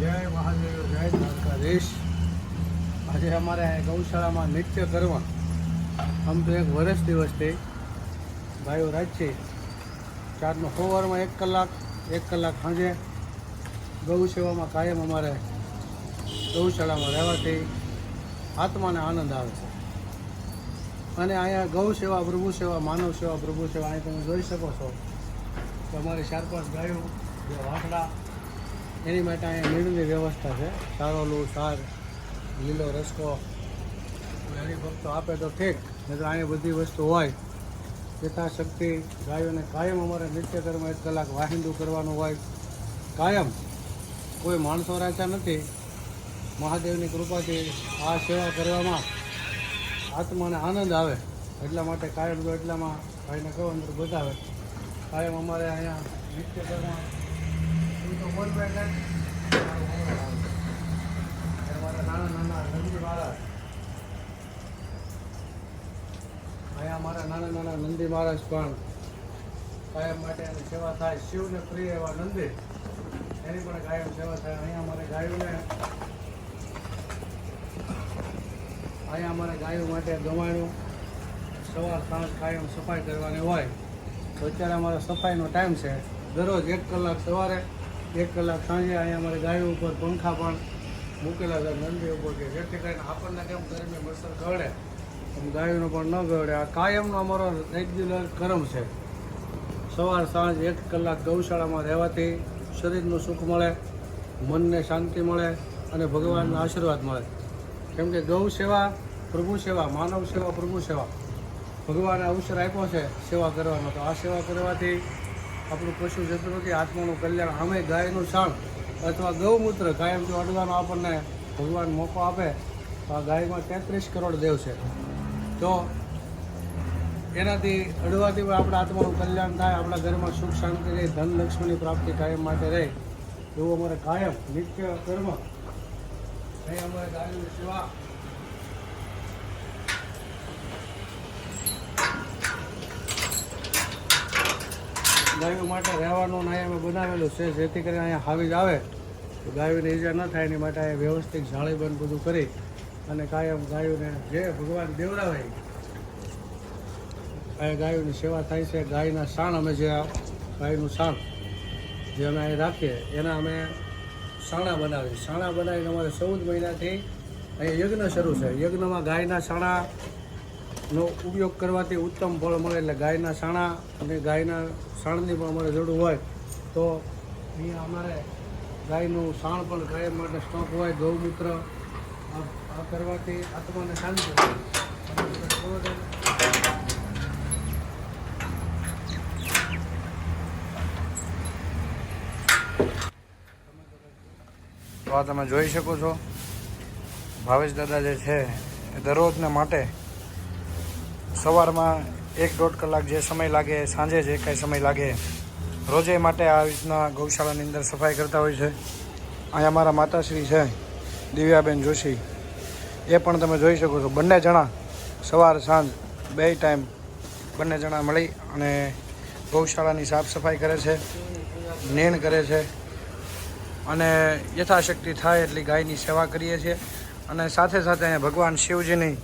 જય મહાદેવ, જય દ્વારકાધીશ. આજે અમારે ગૌશાળામાં નિત્ય કરવા આમ તો એક વર્ષ દિવસથી ભાઈઓ રાજ છે ચારનો સવારમાં એક કલાક એક કલાક સાંજે ગૌ સેવામાં કાયમ અમારે ગૌશાળામાં રહેવાથી આત્માને આનંદ આવે છે. અને અહીંયા ગૌ સેવા, પ્રભુ સેવા, માનવ સેવા, પ્રભુ સેવા અહીં તમે જોઈ શકો છો. કે અમારી ચાર પાંચ ગાયો જે વાસડા એની માટે અહીંયા મીણની વ્યવસ્થા છે. સારોલું સાર, લીલો રસકો. હરિભક્તો આપે તો ઠીક નહીં તો અહીંયા બધી વસ્તુ હોય. યથાશક્તિ, ગાયોને કાયમ અમારે નિત્યકર્મ એક કલાક વાહિંદુ કરવાનું હોય. કાયમ. કોઈ માણસો રાખ્યા નથી. મહાદેવની કૃપાથી આ સેવા કરવામાં આત્માને આનંદ આવે. એટલા માટે કાયમ તો એટલામાં ભાઈને કહો અંદર બતાવે કાયમ અમારે અહીંયા નિત્યકર્મ. અમારા નાના નાના નંદી મહારાજ. પણ કાયમ માટે એની સેવા થાય. શિવને પ્રિય એવા નંદી. એની પણ કાયમ સેવા થાય. અહીંયા અમારે ગાયોને અહીંયા અમારે ગાયો માટે ગવાણું સવાર સાંજ કાયમ સફાઈ કરવાની હોય. તો અત્યારે અમારો સફાઈનો ટાઈમ છે. દરરોજ એક કલાક સવારે એક કલાક સાંજે અહીંયા અમારે ગાયો ઉપર પંખા પણ મૂકેલા હતા નંદી ઉપર કે જેથી કરીને આપણને કેમ ગરમી મચ્છર ગળે, એમ ગાયોનો પણ ન ગળે. આ કાયમનો અમારો રેગ્યુલર કરમ છે. સવાર સાંજ એક કલાક ગૌશાળામાં રહેવાથી શરીરનું સુખ મળે, મનને શાંતિ મળે અને ભગવાનના આશીર્વાદ મળે. કેમ કે ગૌ સેવા, પ્રભુ સેવા, માનવ સેવા, પ્રભુ સેવા. ભગવાને અવસર આપ્યો છે સેવા કરવાનો. તો આ સેવા કરવાથી આપણું પશુ જતું નથી આત્માનું કલ્યાણ અમે ગાયનું શાણ અથવા ગૌમૂત્ર કાયમ જો અડવાનો આપણને ભગવાન મોકો આપે, તો આ ગાયમાં તેત્રીસ કરોડ દેવ છે. તો એનાથી અડવાથી પણ આપણા આત્માનું કલ્યાણ થાય, આપણા ઘરમાં સુખ શાંતિ રહે, ધન લક્ષ્મીની પ્રાપ્તિ કાયમ માટે રહે. એવું અમારે કાયમ નિત્ય કર્મ. એ અમારે ગાયોની સેવા. ગાયો માટે રહેવાનું અહીંયા અમે બનાવેલું છે. જેથી કરીને અહીંયા હાવીજ આવે. તો ગાયોને ઈજા ન થાય એની માટે અહીંયા વ્યવસ્થિત જાળીબંધ બધું કરી અને કાયમ ગાયોને જે ભગવાન દેવરાવે અહીંયા ગાયોની સેવા થાય છે. ગાયના શાણ અમે જે ગાયનું શાણ જે અમે અહીં રાખીએ, એના અમે સાણા બનાવીએ. સાણા બનાવીને અમારે ચૌદ મહિનાથી અહીંયા યજ્ઞ શરૂ છે. યજ્ઞમાં ગાયના સાણાનો ઉપયોગ કરવાથી ઉત્તમ ફળ મળે એટલે ગાયના સાણા અને ગાયના સાણની પણ અમારે જરૂર હોય તો અહીંયા અમારે ગાયનું સાણ પણ ગાય માટે સ્ટોક હોય, ગૌમૂત્ર, આ કરવાથી આત્માને શાંતિ. તો આ તમે જોઈ શકો છો ભાવેશ દાદા જે છે એ દરરોજને માટે સવારમાં એક દોઢ કલાક જે સમય લાગે, સાંજે જે કાંઈ સમય લાગે, રોજે માટે આ રીતના ગૌશાળાની અંદર સફાઈ કરતા હોય છે. અહીંયા અમારા માતાશ્રી છે, દિવ્યાબેન જોશી. એ પણ તમે જોઈ શકો છો. બંને જણા સવાર, સાંજ બે ટાઈમ બંને જણા મળી અને ગૌશાળાની સાફ સફાઈ કરે છે, નેણ કરે છે અને યથાશક્તિ થાય એટલી ગાયની સેવા કરીએ છીએ. અને સાથે સાથે અહીંયા ભગવાન શિવજીની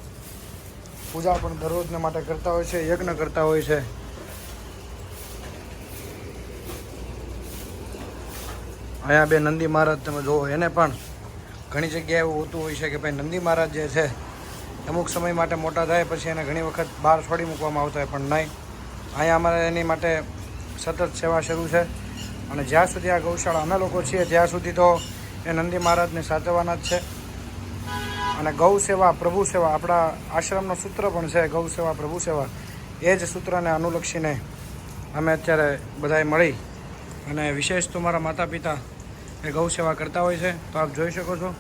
પૂજા પણ દરરોજને માટે કરતા હોય છે, યજ્ઞ કરતા હોય છે. અહીંયા બે નંદી મહારાજ તમે જુઓ, એને પણ ઘણી જગ્યાએ એવું હોતું હોય છે કે ભાઈ નંદી મહારાજ જે છે, અમુક સમય માટે મોટા થાય, પછી એને ઘણી વખત બહાર છોડી મૂકવામાં આવતા હોય, પણ નહીં. અહીંયા અમારે એની માટે સતત સેવા શરૂ છે. અને જ્યાં સુધી આ ગૌશાળા અમે લોકો છીએ, ત્યાં સુધી તો એ નંદી મહારાજને સાચવવાના જ છે. અને ગૌ સેવા, પ્રભુ સેવા, આપણા આશ્રમનો સૂત્ર પણ છે, ગૌ સેવા, પ્રભુ સેવા. એ જ સૂત્રને અનુલક્ષીને અમે અત્યારે બધાએ મળી અને વિશેષ તો મારા માતા પિતા એ ગૌ સેવા કરતા હોય છે, તો આપ જોઈ શકો છો.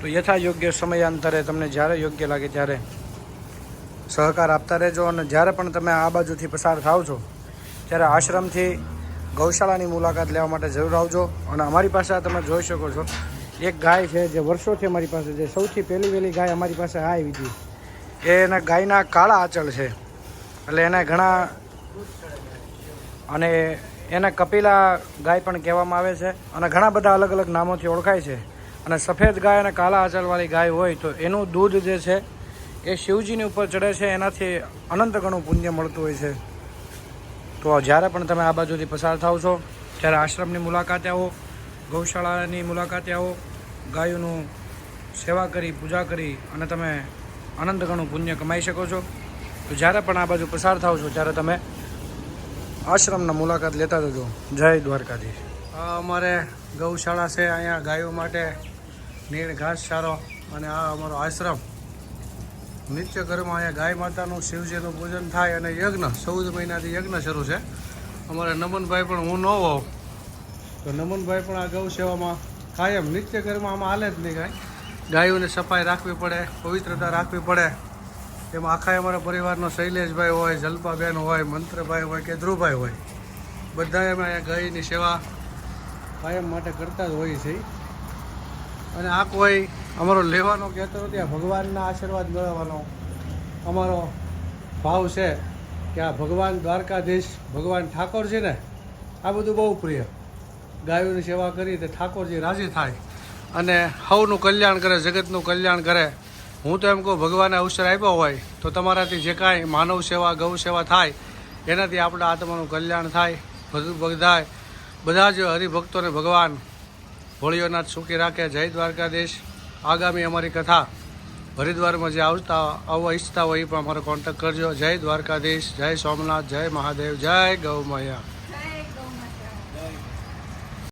તો યથા યોગ્ય સમયાંતરે તમને જ્યારે યોગ્ય લાગે ત્યારે સહકાર આપતા રહેજો અને જ્યારે પણ તમે આ બાજુથી પસાર થાવ છો, ત્યારે આશ્રમથી ગૌશાળાની મુલાકાત લેવા માટે જરૂર આવજો. અને અમારી પાસે તમે જોઈ શકો છો એક ગાય છે જે વર્ષોથી અમારી પાસે જે સૌથી પહેલી વહેલી ગાય અમારી પાસે આવી હતી. એના ગાયના કાળા આંચળ છે. એટલે એને ઘણા અને એને કપિલા ગાય પણ કહેવામાં આવે છે અને ઘણા બધા અલગ અલગ નામોથી ઓળખાય છે. અને સફેદ ગાય અને કાળા આંચલવાળી ગાય હોય તો એનું દૂધ જે છે એ શિવજીની ઉપર ચડે છે. એનાથી અનંત ગણું પુણ્ય મળતું હોય છે. તો જ્યારે પણ તમે આ બાજુથી પસાર થાવ છો, ત્યારે આશ્રમની મુલાકાતે આવો. ગૌશાળાની મુલાકાતે આવો. ગાયોનું સેવા કરી, પૂજા કરી અને તમે અનંત ઘણું પુણ્ય કમાઈ શકો છો. તો જ્યારે પણ આ બાજુ પસાર થાવ છો, ત્યારે તમે આશ્રમના મુલાકાત લેતા જજો. જય દ્વારકાધીશ. અમારે ગૌશાળા છે, અહીંયા ગાયો માટે નીણ ઘાસચારો અને આ અમારો આશ્રમ. નિત્ય ઘરમાં અહીંયા ગાય માતાનું, શિવજીનું પૂજન થાય અને યજ્ઞ, ચૌદ મહિનાથી યજ્ઞ શરૂ છે. અમારે નમનભાઈ પણ હું ન હોઉં. તો નમનભાઈ પણ આ ગૌ સેવામાં કાયમ નિત્ય ઘરમાં આમાં હાલે જ નહીં કાંઈ. ગાયોની સફાઈ રાખવી પડે, પવિત્રતા રાખવી પડે. એમાં આખા અમારા પરિવારનો શૈલેષભાઈ હોય, જલપાબેન હોય, મંત્રભાઈ હોય કે ધ્રુવભાઈ હોય. બધા અમે અહીંયા ગાયની સેવા કાયમ માટે કરતા જ હોઈએ છીએ. અને આ કોઈ અમારો લેવાનો કહેતો નથી, આ ભગવાનના આશીર્વાદ મેળવવાનો અમારો ભાવ છે કે આ ભગવાન દ્વારકાધીશ ભગવાન ઠાકોર છે ને આ બધું બહુ પ્રિય. ગાયોની સેવા કરી તે ઠાકોરજી રાજી થાય અને હવનું કલ્યાણ કરે, જગતનું કલ્યાણ કરે. હું તો એમ કહું, ભગવાને અવસર આપ્યો હોય તો તમારાથી જે કાંઈ માનવ સેવા, ગૌ સેવા થાય, એનાથી આપણા આત્માનું કલ્યાણ થાય બધું બધા જ હરિભક્તોને ભગવાન ભોળિયોનાથ સુખી રાખે. જય દ્વારકાધીશ. આગામી અમારી કથા હરિદ્વારમાં જે આવતા, આવવા ઈચ્છતા હોય એ પણ અમારો કોન્ટેક્ટ કરજો. જય દ્વારકાધીશ. જય સોમનાથ. જય મહાદેવ. જય ગૌ મૈયા